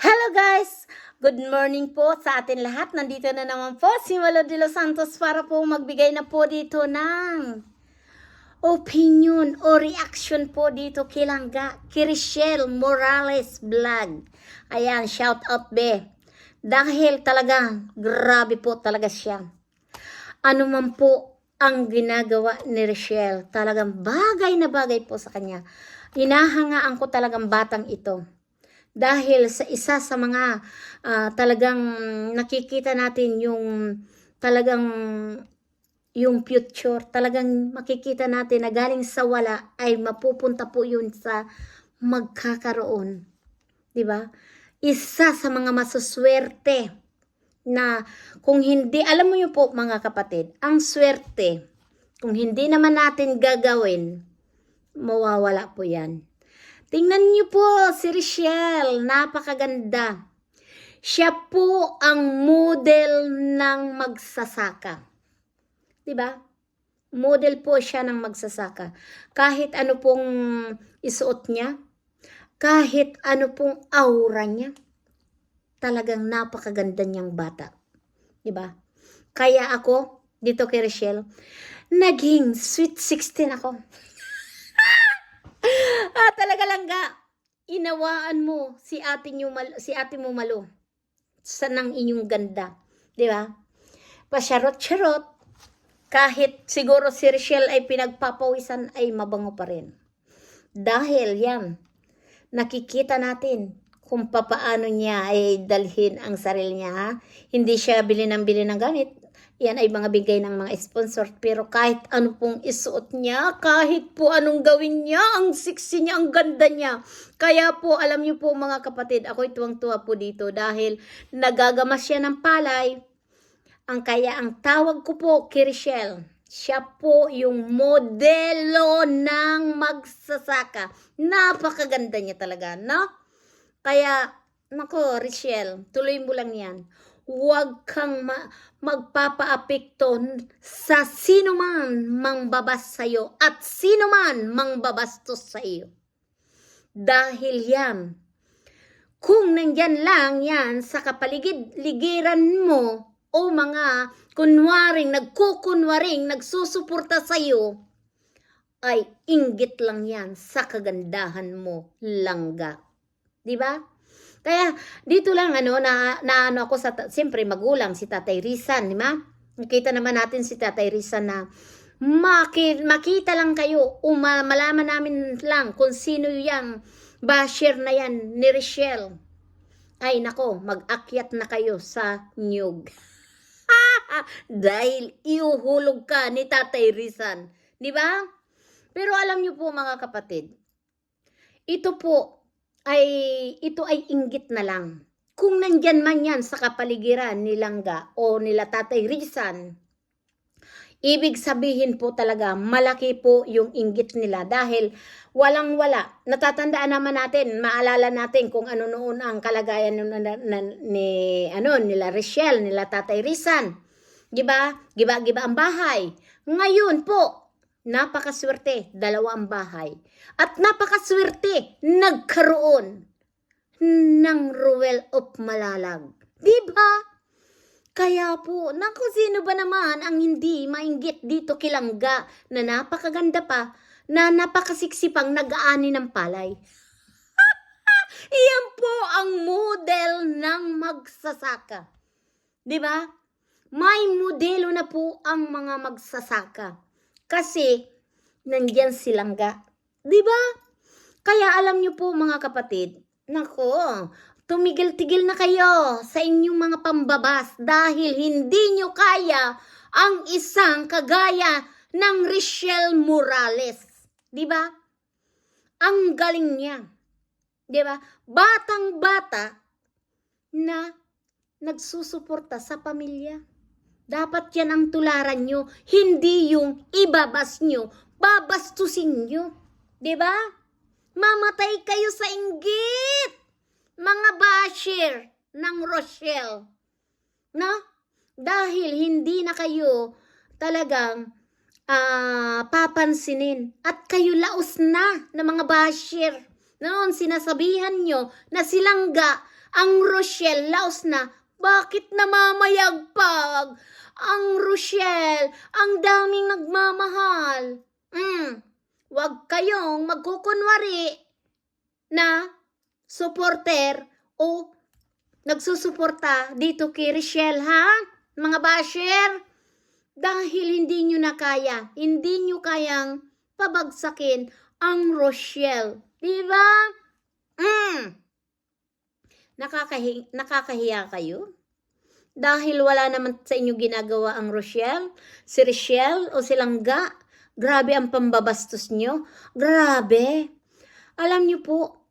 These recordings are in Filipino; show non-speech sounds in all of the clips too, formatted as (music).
Hello guys! Good morning po sa atin lahat. Nandito na naman po si Malo de los Santos para po magbigay na po dito ng opinion o reaction po dito kay Langga, kay Morales Vlog. Ayan, shout out be. Dahil talaga, grabe po talaga siya. Ano man po ang ginagawa ni Richelle, talagang bagay na bagay po sa kanya. Hinahangaan ko talagang batang ito dahil sa isa sa mga ah, talagang nakikita natin yung talagang yung future, talagang makikita natin na galing sa wala ay mapupunta po yun sa magkakaroon. 'Di ba? Isa sa mga masuswerte na kung hindi, alam mo yun po mga kapatid, ang swerte, kung hindi naman natin gagawin, mawawala po yan. Tingnan niyo po si Richelle, napakaganda. Siya po ang model ng magsasaka. 'Di ba? Model po siya ng magsasaka. Kahit ano pong isuot niya, kahit ano pong aura niya, talagang napakaganda niyang bata. 'Di ba? Kaya ako, dito kay Richelle, naging sweet 16 ako. Ah, talaga lang ga. Inawaan mo si ate niyo mal- si ate mo malo sa nang inyong ganda, 'di ba? Pasyarot-charot kahit siguro si Richelle ay pinagpapawisan ay mabango pa rin. Dahil yan, nakikita natin kung papaano niya ay dalhin ang sarili niya. Ha? Hindi siya bili ng bili ng gamit. Yan ay mga bigay ng mga sponsor. Pero kahit ano pong isuot niya, kahit po anong gawin niya, ang sexy niya, ang ganda niya. Kaya po, alam niyo po mga kapatid, ako'y tuwang-tuwa po dito dahil nagagamas siya ng palay. Ang kaya ang tawag ko po kay Richelle, siya po yung modelo ng magsasaka. Napakaganda niya talaga, no? Kaya, nako, Richelle, tuloy mo lang yan. Huwag kang ma- magpapaapekto sa sino man mangbabas sa'yo at sino man mangbabastos sa iyo. Dahil yan, kung nandyan lang yan sa kapaligid-ligiran mo o mga kunwaring, nagkukunwaring, nagsusuporta sa iyo, ay inggit lang yan sa kagandahan mo, langga. Di ba? Kaya dito lang ano na, na ano ako sa siyempre magulang si Tatay Rizan, di ba? Nakita naman natin si Tatay Rizan na maki, makita lang kayo o ma- malaman namin lang kung sino yung basher na yan ni Richelle. Ay nako, mag-akyat na kayo sa nyug. (laughs) Dahil iuhulog ka ni Tatay Rizan. Di ba? Pero alam niyo po mga kapatid, ito po ay ito ay inggit na lang. Kung nandyan man yan sa kapaligiran ni Langga o nila Tatay Rizan, ibig sabihin po talaga malaki po yung inggit nila dahil walang wala. Natatandaan naman natin, maalala natin kung ano noon ang kalagayan na- ni ano nila Richelle, nila Tatay Rizan. 'Di ba? Giba-giba ang bahay. Ngayon po, napakaswerte, dalawa ang bahay. At napakaswerte, nagkaroon ng Ruel of Malalag. Di ba? Kaya po, naku, sino ba naman ang hindi mainggit dito kilangga na napakaganda pa, na napakasiksi pang nag-aani ng palay? (laughs) Iyan po ang model ng magsasaka. Di ba? May modelo na po ang mga magsasaka. Kasi, nandyan silang ga. Di ba? Kaya alam niyo po mga kapatid, nako, tumigil-tigil na kayo sa inyong mga pambabas dahil hindi niyo kaya ang isang kagaya ng Richelle Morales. Di ba? Ang galing niya. Di ba? Batang-bata na nagsusuporta sa pamilya. Dapat yan ang tularan nyo, hindi yung ibabas nyo, babastusin nyo. Ba? Mamatay kayo sa inggit, mga basher ng Rochelle. No? Dahil hindi na kayo talagang ah, papansinin at kayo laos na ng mga basher. Noon, sinasabihan nyo na silangga Ang Rochelle, laos na, bakit namamayagpag? Ang Rochelle, ang daming nagmamahal. Mm, wag kayong magkukunwari na supporter o nagsusuporta dito kay Rochelle, ha? Mga basher, dahil hindi nyo na kaya, hindi nyo kayang pabagsakin ang Rochelle. Di ba? Mm. Nakakahi- nakakahiya kayo? Dahil wala naman sa inyo ginagawa ang Rochelle, si Rochelle o si Langga. Grabe ang pambabastos nyo. Grabe. Alam nyo po,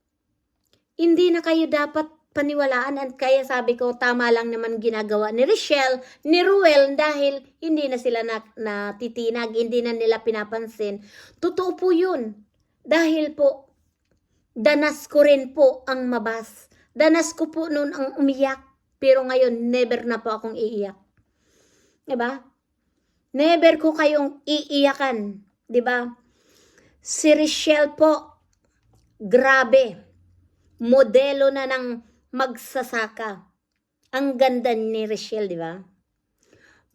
hindi na kayo dapat paniwalaan at kaya sabi ko tama lang naman ginagawa ni Rochelle, ni Ruel dahil hindi na sila na, natitinag, hindi na nila pinapansin. Totoo po yun. Dahil po, danas ko rin po ang mabas. Danas ko po noon ang umiyak. Pero ngayon, never na po akong iiyak. 'Di ba? Never ko kayong iiyakan. 'Di ba? Si Rochelle po, grabe. Modelo na ng magsasaka. Ang ganda ni Rochelle, di ba?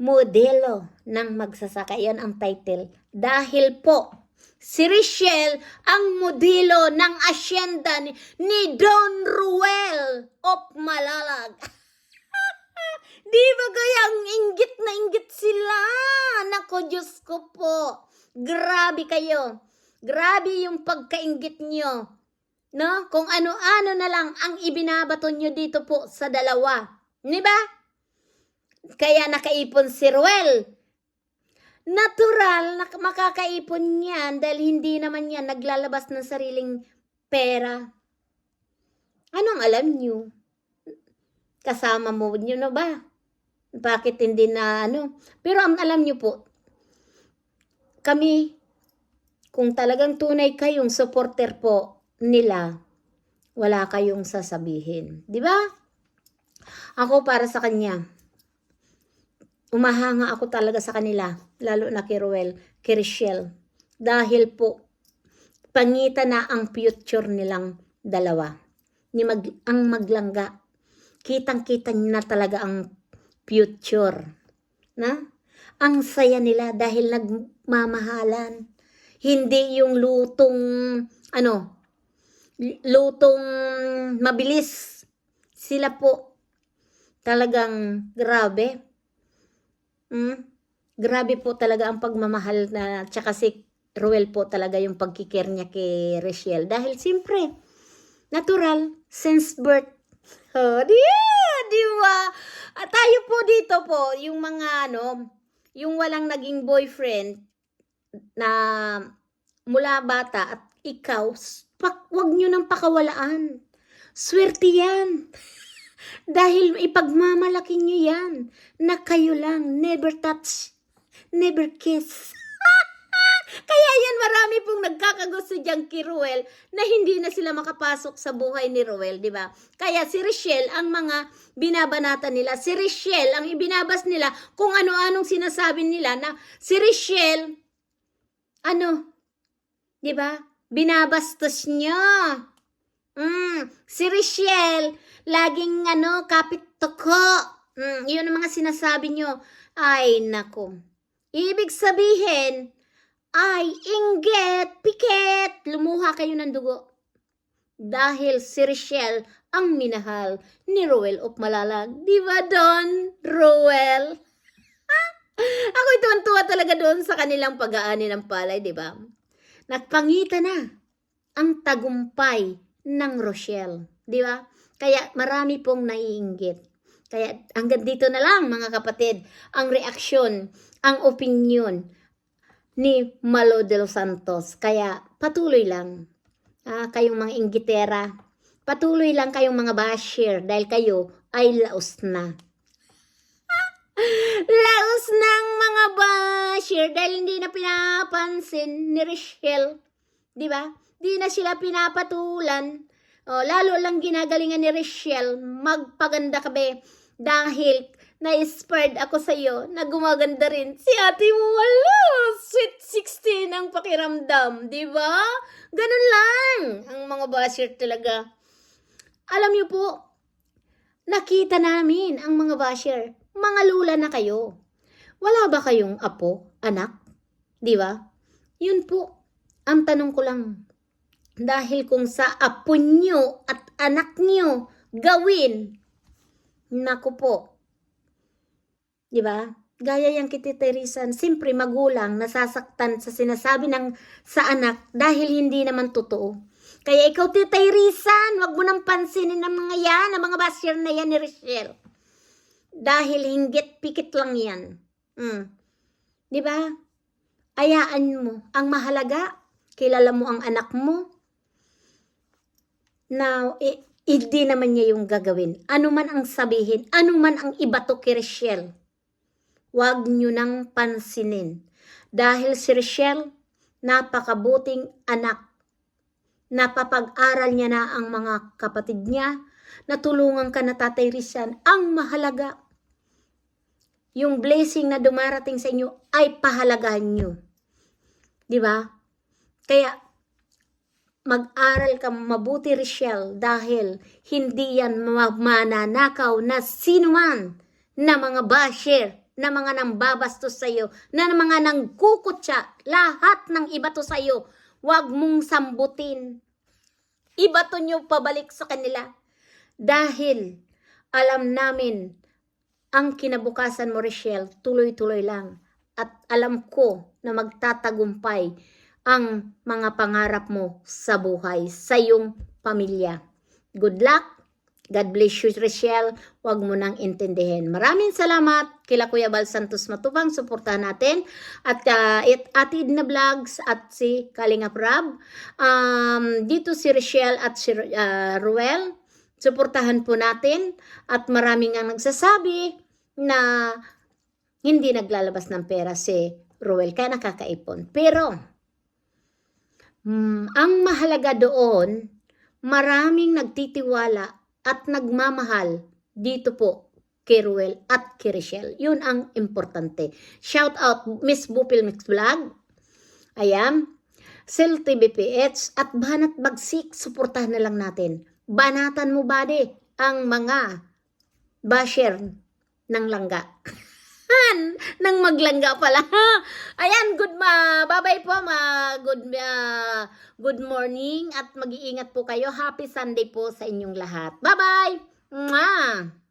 Modelo ng magsasaka. Yan ang title. Dahil po, si Rochelle ang modelo ng asyenda ni, ni Don Ruel of Malalag. (laughs) Di ba kayang inggit na inggit sila? Nako, Diyos ko po. Grabe kayo. Grabe yung pagkaingit nyo. No? Kung ano-ano na lang ang ibinabato nyo dito po sa dalawa. Di ba? Kaya nakaipon si Ruel. Natural na makakaipon yan dahil hindi naman yan naglalabas ng sariling pera. Anong alam nyo? Kasama mo nyo na ba? Bakit hindi na ano? Pero ang alam nyo po, kami, kung talagang tunay kayong supporter po nila, wala kayong sasabihin. Di ba? Ako para sa kanya, umahanga ako talaga sa kanila, lalo na kay Ruel, kay Richelle. Dahil po, pangita na ang future nilang dalawa. Ni mag, ang maglangga. Kitang-kita na talaga ang future. Na? Ang saya nila dahil nagmamahalan. Hindi yung lutong, ano, lutong mabilis. Sila po, talagang grabe. Mm? Grabe po talaga ang pagmamahal na, tsaka si Ruel po talaga yung pagkikir niya kay Rachel. Dahil siyempre, natural, since birth. (laughs) Oh, di, di ba? At tayo po dito po, yung mga ano, yung walang naging boyfriend na mula bata at ikaw, wag nyo nang pakawalaan. Swerte yan. (laughs) Dahil ipagmamalaki nyo yan na kayo lang, never touch, never kiss. (laughs) Kaya yan marami pong nagkakagusto diyang kay Ruel na hindi na sila makapasok sa buhay ni Ruel, di ba? Kaya si Richelle ang mga binabanata nila. Si Richelle ang ibinabas nila kung ano-anong sinasabi nila na si Richelle, ano, di ba? Binabastos niya. Mm, si Richelle, laging ano, kapit toko. Mm, yun ang mga sinasabi nyo. Ay, nako. Ibig sabihin, ay, inggit, piket, lumuha kayo ng dugo. Dahil si Richelle ang minahal ni Roel of Malalag. Di ba, Don? Roel? (laughs) Ako tuwan-tuwa talaga doon sa kanilang pag-aani ng palay, di ba? Nagpangita na ang tagumpay ng Rochelle. Di ba? Kaya marami pong naiinggit. Kaya hanggang dito na lang mga kapatid, ang reaksyon, ang opinion ni Malo de los Santos. Kaya patuloy lang. Ah, kayong mga inggitera, patuloy lang kayong mga basher dahil kayo ay laos na. (laughs) laos ng mga basher dahil hindi na pinapansin ni Richelle. Di ba? Di na sila pinapatulan. Oh, lalo lang ginagalingan ni Richelle, magpaganda ka be. Dahil na-inspired ako sa iyo na gumaganda rin si ate mo. Wala, sweet 16 ang pakiramdam, di ba? Ganun lang ang mga basher talaga. Alam niyo po, nakita namin ang mga basher. Mga lula na kayo. Wala ba kayong apo, anak? Di ba? Yun po. Ang tanong ko lang, dahil kung sa apo nyo at anak nyo gawin, naku po, di ba? Gaya yung kititirisan, simpre magulang nasasaktan sa sinasabi ng sa anak dahil hindi naman totoo. Kaya ikaw titirisan, wag mo nang pansinin ng mga yan, ang mga basher na yan ni Rochelle. Dahil hinggit pikit lang yan. Mm. Ba? Ayaan mo. Ang mahalaga, kilala mo ang anak mo. Now, i- hindi naman niya yung gagawin. Ano man ang sabihin, ano man ang ibato kay Rochelle, huwag nyo nang pansinin. Dahil si Rochelle, napakabuting anak. Napapag-aral niya na ang mga kapatid niya. Natulungan ka na Tatay Rizan. Ang mahalaga, yung blessing na dumarating sa inyo ay pahalagahan nyo. Di ba? Kaya, mag-aral ka mabuti, Rochelle, dahil hindi yan ma- mananakaw na sino man na mga basher, na mga nambabastos sa'yo, na mga nangkukutsa, lahat ng iba to sa'yo, huwag mong sambutin. Ibato nyo pabalik sa kanila. Dahil alam namin ang kinabukasan mo, Rochelle, tuloy-tuloy lang. At alam ko na magtatagumpay ang mga pangarap mo sa buhay, sa iyong pamilya. Good luck! God bless you, Rochelle. Huwag mo nang intindihin. Maraming salamat kila Kuya Bal Santos Matubang. Suportahan natin. At uh, Atid na Vlogs at si Kalinga Prab. Um, dito si Rochelle at si uh, Ruel. Suportahan po natin. At maraming ang nagsasabi na hindi naglalabas ng pera si Ruel. Kaya nakakaipon. Pero, mm, ang mahalaga doon, maraming nagtitiwala at nagmamahal dito po kay Ruel at kay Rochelle. Yun ang importante. Shout out Miss Bupil Mix Vlog. Ayan. Sil TVPH at Banat Bagsik. Suportahan na lang natin. Banatan mo bade ang mga basher ng langga. (laughs) nang maglangga pala. (laughs) Ayan, good ma. Bye-bye po, ma. Good ah, good morning at mag-iingat po kayo. Happy Sunday po sa inyong lahat. Bye-bye. Mwah!